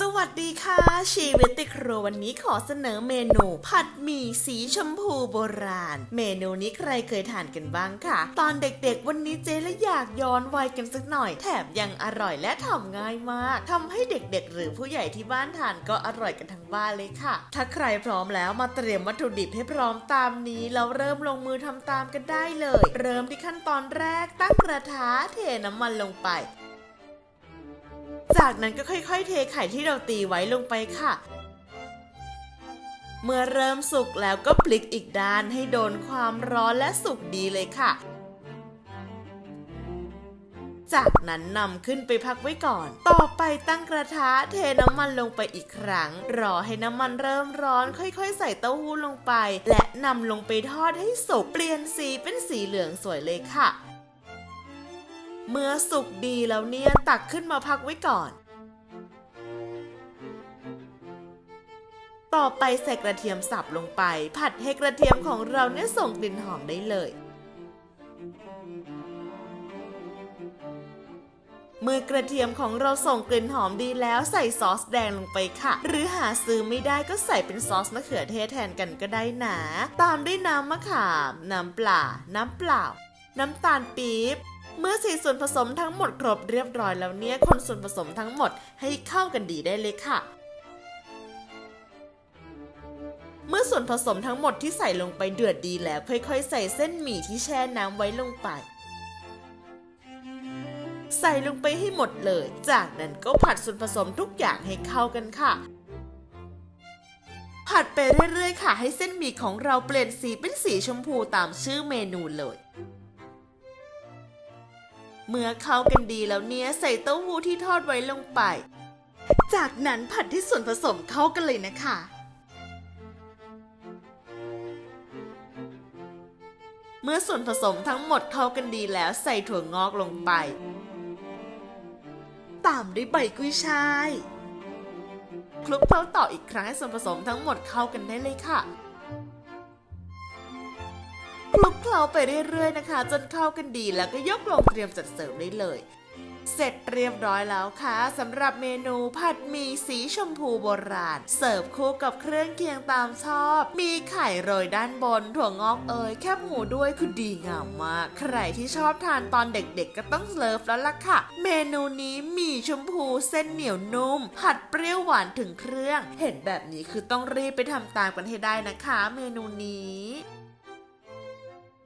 สวัสดีค่ะ ชีวิตติครัววันนี้ขอเสนอเมนู ผัดหมี่สีชมพูโบราณ เมนูนี้ใครเคยทานกันบ้างคะตอนเด็กๆ วันนี้เจ๊และอยากย้อนวัยกันสักหน่อย แถมยังอร่อยและทำง่ายมากทำให้เด็กๆ หรือผู้ใหญ่ที่บ้านทานก็อร่อยกันทั้งบ้านเลยค่ะ ถ้าใครพร้อมแล้วมาเตรียมวัตถุดิบให้พร้อมตามนี้แล้วเริ่มลงมือทำตามกันได้เลย เริ่มที่ขั้นตอนแรกตั้งกระทะเทน้ำมันลงไป จากนั้นก็ค่อยๆ เทไข่ที่เราตีไว้ลงไปค่ะ เมื่อเริ่มสุกแล้วก็พลิกอีกด้านให้โดนความร้อนและสุกดีเลยค่ะ จากนั้นนำขึ้นไปพักไว้ก่อน ต่อไปตั้งกระทะเทน้ำมันลงไปอีกครั้ง รอให้น้ำมันเริ่มร้อน ค่อยๆ ใส่เต้าหู้ลงไป และนำลงไปทอดให้สุกเปลี่ยนสีเป็นสีเหลืองสวยเลยค่ะ เมื่อสุกดีแล้วเนี่ยตักขึ้นมาพักไว้ก่อน ต่อไปใส่กระเทียมสับลงไป ผัดให้กระเทียมของเราเนี่ยส่งกลิ่นหอมได้เลย เมื่อกระเทียมของเราส่งกลิ่นหอมดีแล้วใส่ซอสแดงลงไปค่ะ หรือหาซื้อไม่ได้ก็ใส่เป็นซอสมะเขือเทศแทนกันก็ได้นะ ตามด้วยน้ำมะขาม น้ำปลา น้ำเปล่า น้ำตาลปี๊บ มื่อส่ส่วนผสมทั้งหมดครบเรียบร้อยแล้วเนี่ยคนส่วนผสมทั้งหมดให้เข้ากันดีได้เลยค่ะ เมื่อส่วนผสมทั้งหมดที่ใส่ลงไปเดือดดีแล้ว ค่อยๆ ใส่เส้นหมี่ที่แช่น้ำไว้ลงไป ใส่ลงไปให้หมดเลย จากนั้นก็ผัดส่วนผสมทุกอย่างให้เข้ากันค่ะ ผัดไปเรื่อยๆ ค่ะ ให้เส้นหมี่ของเราเปลี่ยนสีเป็นสีชมพูตามชื่อเมนูเลย เมื่อเข้ากันดีแล้วเนี่ยใส่เต้าหู้ที่ทอดไว้ลงไป จากนั้นผัดที่ส่วนผสมเข้ากันเลยนะคะ เมื่อส่วนผสมทั้งหมดเข้ากันดีแล้วใส่ถั่วงอกลงไป ตามด้วยใบกุ้ยช่าย คลุกเคล้าต่ออีกครั้งให้ส่วนผสมทั้งหมดเข้ากันได้เลยค่ะ ลุกเคล้าไปเรื่อยๆนะคะ จนเข้ากันดีแล้วก็ยกลงเตรียมจัดเสิร์ฟได้เลย เสร็จเรียบร้อยแล้วค่ะสำหรับเมนูผัดหมี่สีชมพูโบราณ เสิร์ฟคู่กับเครื่องเคียงตามชอบ มีไข่โรยด้านบน ถั่วงอกเอยแคบหมูด้วยคือดีงามมาก ใครที่ชอบทานตอนเด็กๆ ก็ต้องเลิฟแล้วล่ะค่ะ เมนูนี้หมี่ชมพูเส้นเหนียวนุ่ม ผัดเปรี้ยวหวานถึงเครื่อง เห็นแบบนี้คือต้องรีบไปทำตามกันให้ได้นะคะ เมนูนี้